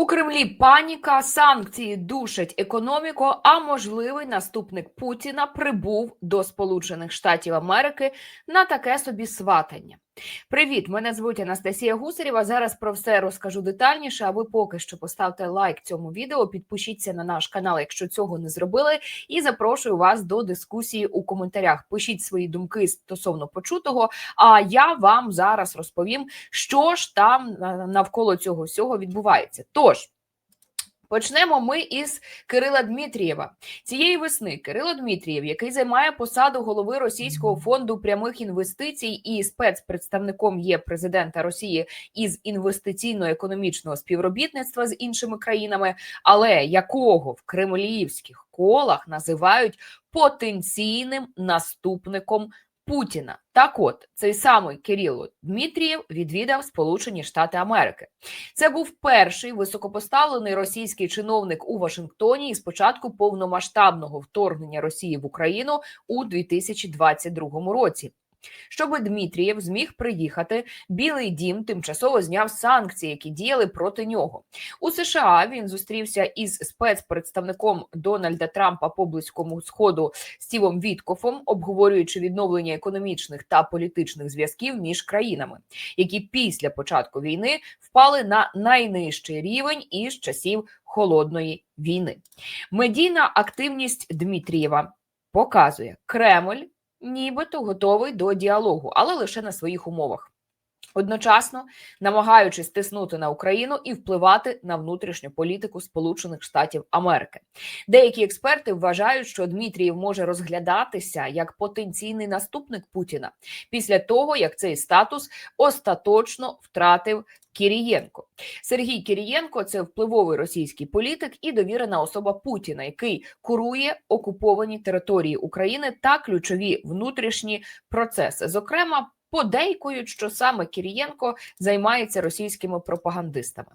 У Кремлі паніка, санкції душать економіку. А можливий наступник Путіна прибув до Сполучених Штатів Америки на таке собі сватання. Привіт, мене звуть Анастасія Гусарєва. Зараз про все розкажу детальніше. А ви поки що поставте лайк цьому відео, підпишіться на наш канал, якщо цього не зробили, і запрошую вас до дискусії у коментарях. Пишіть свої думки стосовно почутого. А я вам зараз розповім, що ж там навколо цього всього відбувається. Тож. Почнемо ми із Кирила Дмитрієва. Цієї весни Кирило Дмитрієв, який займає посаду голови Російського фонду прямих інвестицій і спецпредставником є президента Росії із інвестиційно-економічного співробітництва з іншими країнами, але якого в кремлівських колах називають потенційним наступником Путіна. Так, от цей самий Кирило Дмитрієв відвідав Сполучені Штати Америки. Це був перший високопоставлений російський чиновник у Вашингтоні із початку повномасштабного вторгнення Росії в Україну у 2022 році. Щоби Дмитрієв зміг приїхати, Білий Дім тимчасово зняв санкції, які діяли проти нього. У США він зустрівся із спецпредставником Дональда Трампа по близькому сходу Стівом Віткофом, обговорюючи відновлення економічних та політичних зв'язків між країнами, які після початку війни впали на найнижчий рівень із часів холодної війни. Медійна активність Дмитрієва показує Кремль, нібито готовий до діалогу, але лише на своїх умовах. Одночасно намагаючись тиснути на Україну і впливати на внутрішню політику Сполучених Штатів Америки. Деякі експерти вважають, що Дмитрієв може розглядатися як потенційний наступник Путіна після того, як цей статус остаточно втратив Кірієнко. Сергій Кірієнко це впливовий російський політик і довірена особа Путіна, який курує окуповані території України та ключові внутрішні процеси. Зокрема, подейкують, що саме Кірієнко займається російськими пропагандистами.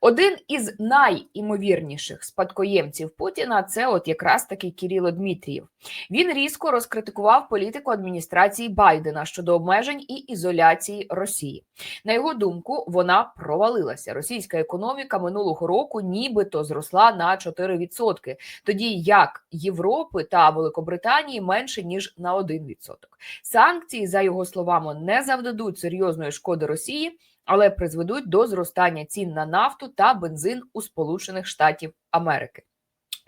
Один із найімовірніших спадкоємців Путіна це от якраз таки Кіріло Дмитрієв. Він різко розкритикував політику адміністрації Байдена щодо обмежень і ізоляції Росії. На його думку, вона провалилася. Російська економіка минулого року нібито зросла на 4%, тоді як Європи та Великобританії менше ніж на 1%. Санкції, за його словами, не завдадуть серйозної шкоди Росії але призведуть до зростання цін на нафту та бензин у Сполучених Штатів Америки.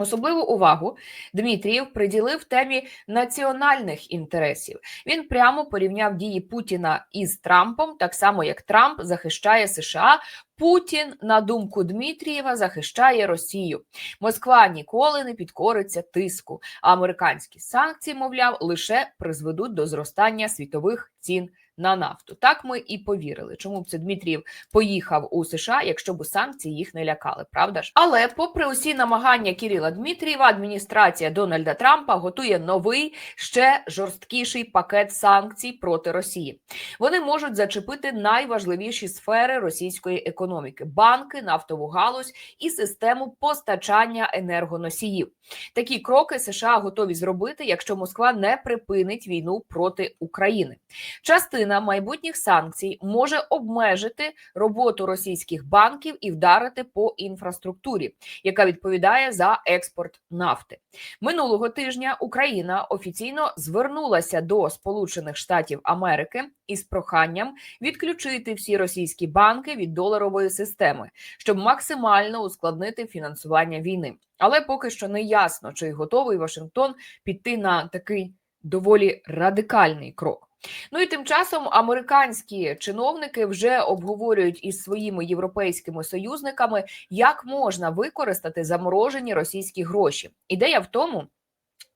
Особливу увагу Дмитрієв приділив темі національних інтересів. Він прямо порівняв дії Путіна із Трампом, так само як Трамп захищає США. Путін, на думку Дмитрієва, захищає Росію. Москва ніколи не підкориться тиску. А американські санкції, мовляв, лише призведуть до зростання світових цін на нафту. Так ми і повірили. Чому б це Дмитрієв поїхав у США, якщо б санкції їх не лякали, правда ж? Але, попри усі намагання Кіріла Дмитрієва, адміністрація Дональда Трампа готує новий ще жорсткіший пакет санкцій проти Росії. Вони можуть зачепити найважливіші сфери російської економіки: банки, нафтову галузь і систему постачання енергоносіїв. Такі кроки США готові зробити, якщо Москва не припинить війну проти України. Частина майбутніх санкцій може обмежити роботу російських банків і вдарити по інфраструктурі, яка відповідає за експорт нафти. Минулого тижня Україна офіційно звернулася до Сполучених Штатів Америки із проханням відключити всі російські банки від доларової системи, щоб максимально ускладнити фінансування війни. Але поки що не ясно, чи готовий Вашингтон піти на такий доволі радикальний крок. Ну і тим часом американські чиновники вже обговорюють із своїми європейськими союзниками, як можна використати заморожені російські гроші. Ідея в тому.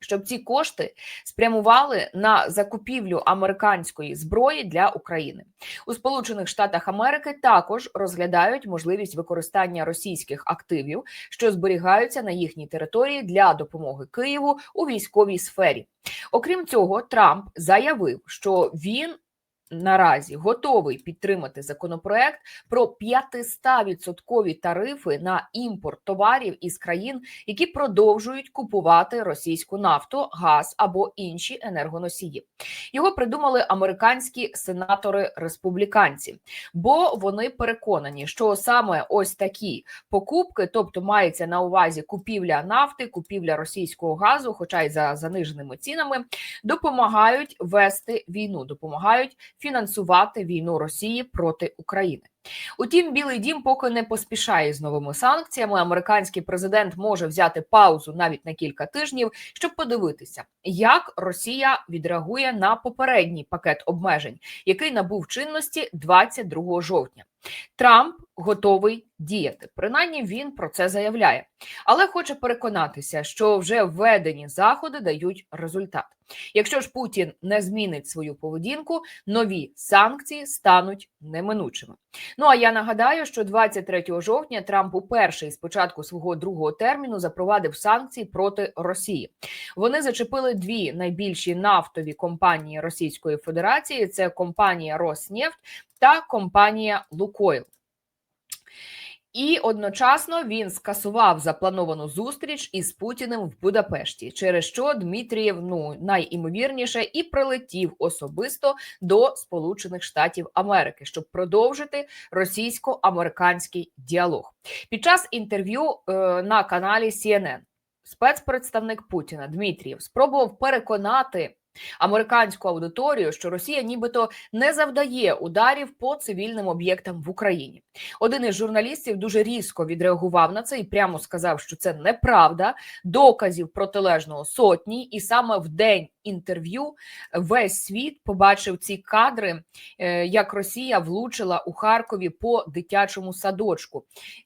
Щоб ці кошти спрямували на закупівлю американської зброї для України у Сполучених Штатах Америки також розглядають можливість використання російських активів, що зберігаються на їхній території для допомоги Києву у військовій сфері. Окрім цього, Трамп заявив, що він наразі готовий підтримати законопроект про 500% тарифи на імпорт товарів із країн, які продовжують купувати російську нафту, газ або інші енергоносії. Його придумали американські сенатори республіканці, бо вони переконані, що саме ось такі покупки, тобто мається на увазі купівля нафти, купівля російського газу, хоча й за заниженими цінами, допомагають вести війну, допомагають фінансувати війну Росії проти України. Утім, Білий Дім поки не поспішає з новими санкціями. Американський президент може взяти паузу навіть на кілька тижнів, щоб подивитися, як Росія відреагує на попередній пакет обмежень, який набув чинності 22 жовтня. Трамп готовий діяти. Принаймні він про це заявляє, але хоче переконатися, що вже введені заходи дають результат. Якщо ж Путін не змінить свою поведінку, нові санкції стануть неминучими. Ну а я нагадаю, що 23 жовтня Трамп уперше з початку свого другого терміну запровадив санкції проти Росії. Вони зачепили дві найбільші нафтові компанії Російської Федерації: це компанія Роснефть та компанія Лукойл. І одночасно він скасував заплановану зустріч із Путіним в Будапешті, через що Дмитрієв ну найімовірніше і прилетів особисто до Сполучених Штатів Америки, щоб продовжити російсько-американський діалог. Під час інтерв'ю е, на каналі CNN спецпредставник Путіна Дмитрієв спробував переконати американську аудиторію, що Росія нібито не завдає ударів по цивільним об'єктам в Україні. Один із журналістів дуже різко відреагував на це і прямо сказав, що це неправда. Доказів протилежного сотні, і саме в день інтерв'ю весь світ побачив ці кадри, е, як Росія влучила у Харкові по дитячому садочку.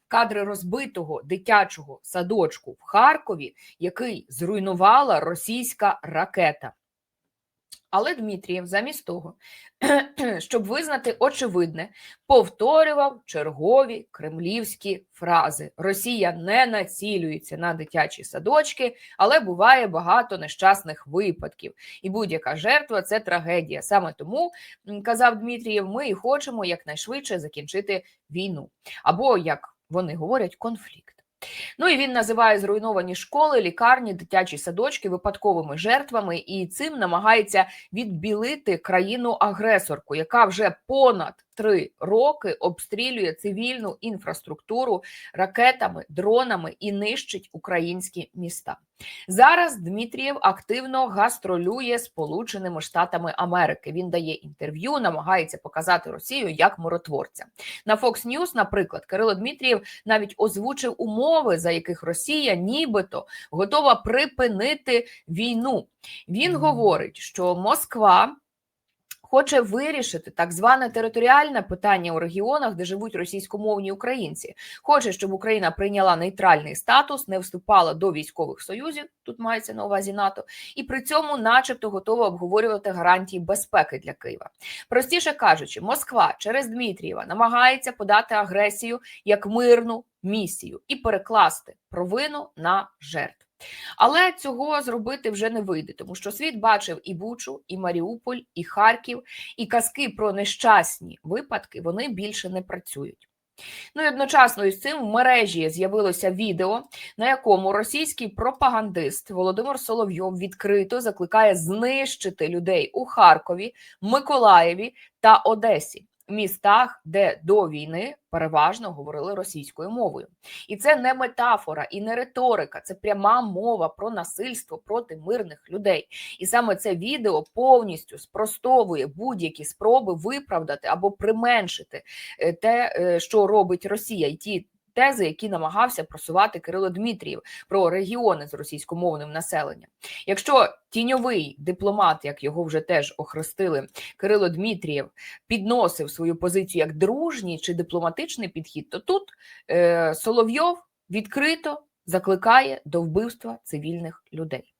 Кадри розбитого дитячого садочку в Харкові, який зруйнувала російська ракета. Але Дмитрієв, замість того, щоб визнати очевидне, повторював чергові кремлівські фрази: Росія не націлюється на дитячі садочки, але буває багато нещасних випадків. І будь-яка жертва це трагедія. Саме тому казав Дмитрієв, ми і хочемо якнайшвидше закінчити війну, або як вони говорять, конфлікт. Ну і він називає зруйновані школи, лікарні, дитячі садочки випадковими жертвами, і цим намагається відбілити країну-агресорку, яка вже понад три роки обстрілює цивільну інфраструктуру ракетами, дронами і нищить українські міста. Зараз Дмитрієв активно гастролює Сполученими Штатами Америки. Він дає інтерв'ю, намагається показати Росію як миротворця. На Fox News, наприклад, Кирило Дмитрієв навіть озвучив умови, за яких Росія нібито готова припинити війну. Він говорить, що Москва хоче вирішити так зване територіальне питання у регіонах, де живуть російськомовні українці. Хоче, щоб Україна прийняла нейтральний статус, не вступала до військових союзів. Тут мається на увазі НАТО, і при цьому, начебто, готова обговорювати гарантії безпеки для Києва. Простіше кажучи, Москва через Дмитрієва намагається подати агресію як мирну місію і перекласти провину на жертв. Але цього зробити вже не вийде, тому що світ бачив і Бучу, і Маріуполь, і Харків, і казки про нещасні випадки вони більше не працюють. Ну і одночасно із цим в мережі з'явилося відео, на якому російський пропагандист Володимир Соловйов відкрито закликає знищити людей у Харкові, Миколаєві та Одесі містах, де до війни переважно говорили російською мовою, і це не метафора і не риторика, це пряма мова про насильство проти мирних людей. І саме це відео повністю спростовує будь-які спроби виправдати або применшити е, те, е, що робить Росія, і ті тези, які намагався просувати Кирило Дмитрієв про регіони з російськомовним населенням. Якщо тіньовий дипломат, як його вже теж охрестили, Кирило Дмитрієв підносив свою позицію як дружній чи дипломатичний підхід, то тут е, Соловйов відкрито закликає до вбивства цивільних людей.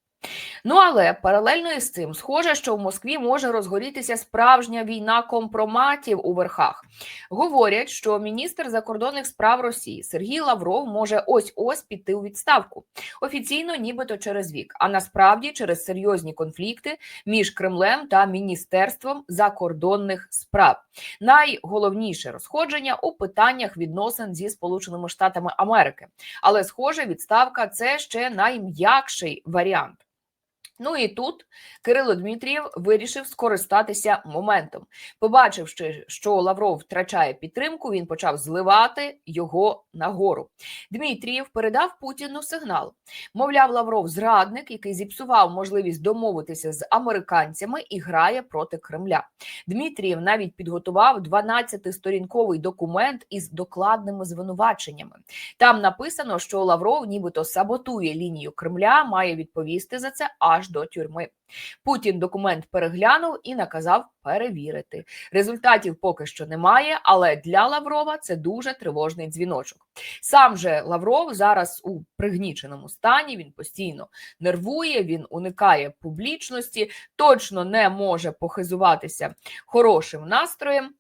Ну але паралельно із цим схоже, що в Москві може розгорітися справжня війна компроматів у верхах. Говорять, що міністр закордонних справ Росії Сергій Лавров може ось ось піти у відставку офіційно, нібито через вік, а насправді через серйозні конфлікти між Кремлем та Міністерством закордонних справ. Найголовніше розходження у питаннях відносин зі Сполученими Штатами Америки. Але, схоже, відставка це ще найм'якший варіант. Ну і тут Кирило Дмитрієв вирішив скористатися моментом. Побачивши, що Лавров втрачає підтримку, він почав зливати його нагору. Дмитрієв передав Путіну сигнал. Мовляв, Лавров зрадник, який зіпсував можливість домовитися з американцями і грає проти Кремля. Дмитрієв навіть підготував 12-сторінковий документ із докладними звинуваченнями. Там написано, що Лавров, нібито саботує лінію Кремля, має відповісти за це аж до тюрми. Путін документ переглянув і наказав перевірити. Результатів поки що немає, але для Лаврова це дуже тривожний дзвіночок. Сам же Лавров зараз у пригніченому стані. Він постійно нервує, він уникає публічності, точно не може похизуватися хорошим настроєм.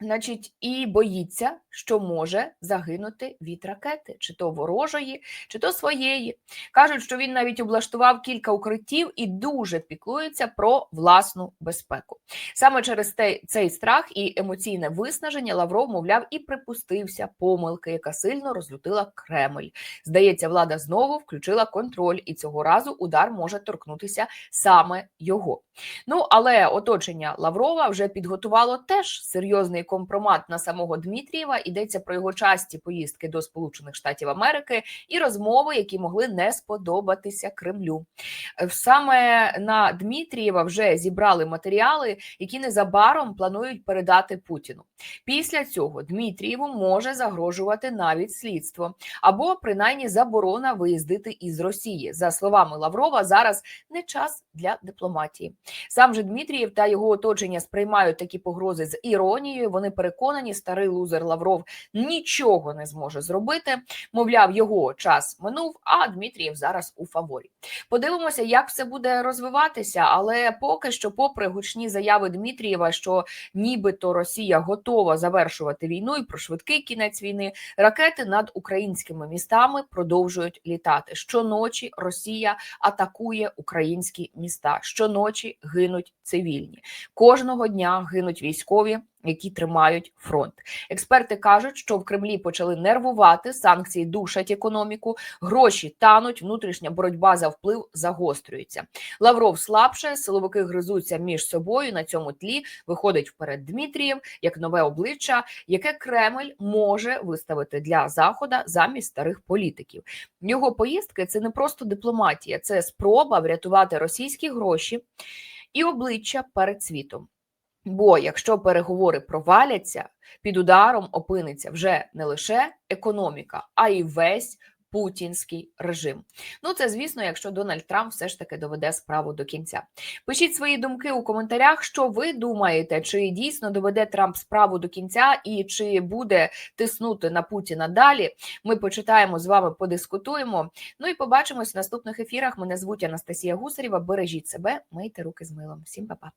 Значить, і боїться, що може загинути від ракети, чи то ворожої, чи то своєї. Кажуть, що він навіть облаштував кілька укриттів і дуже піклується про власну безпеку. Саме через цей страх і емоційне виснаження Лавров, мовляв, і припустився помилки, яка сильно розлютила Кремль. Здається, влада знову включила контроль, і цього разу удар може торкнутися саме його. Ну але оточення Лаврова вже підготувало теж серйозний компромат на самого Дмитрієва. Йдеться про його часті поїздки до Сполучених Штатів Америки і розмови, які могли не сподобатися Кремлю. Саме на Дмитрієва вже зібрали матеріали, які незабаром планують передати Путіну. Після цього Дмитрієву може загрожувати навіть слідство або принаймні заборона виїздити із Росії. За словами Лаврова, зараз не час для дипломатії. Сам же Дмитрієв та його оточення сприймають такі погрози з іронією. Вони переконані, старий лузер Лавров нічого не зможе зробити. Мовляв, його час минув, а Дмитрієв зараз у фаворі. Подивимося, як все буде розвиватися, але поки що, попри гучні заяви Дмитрієва, що нібито Росія готова завершувати війну і про швидкий кінець війни, ракети над українськими містами продовжують літати. Щоночі Росія атакує українські міста. Щоночі гинуть цивільні. Кожного дня гинуть військові, які тримають фронт. Експерти кажуть, що в Кремлі почали нервувати, санкції душать економіку, гроші тануть, внутрішня боротьба за вплив загострюється. Лавров слабше, силовики гризуться між собою. На цьому тлі виходить вперед Дмитрієв як нове обличчя, яке Кремль може виставити для захода замість старих політиків. Його поїздки це не просто дипломатія, це спроба врятувати російські гроші і обличчя перед світом. Бо якщо переговори проваляться, під ударом опиниться вже не лише економіка, а й весь путінський режим. Ну це звісно, якщо Дональд Трамп все ж таки доведе справу до кінця. Пишіть свої думки у коментарях, що ви думаєте, чи дійсно доведе Трамп справу до кінця і чи буде тиснути на Путіна далі. Ми почитаємо з вами, подискутуємо. Ну і побачимось в наступних ефірах. Мене звуть Анастасія Гусарєва. Бережіть себе, мийте руки з милом. Всім па-па.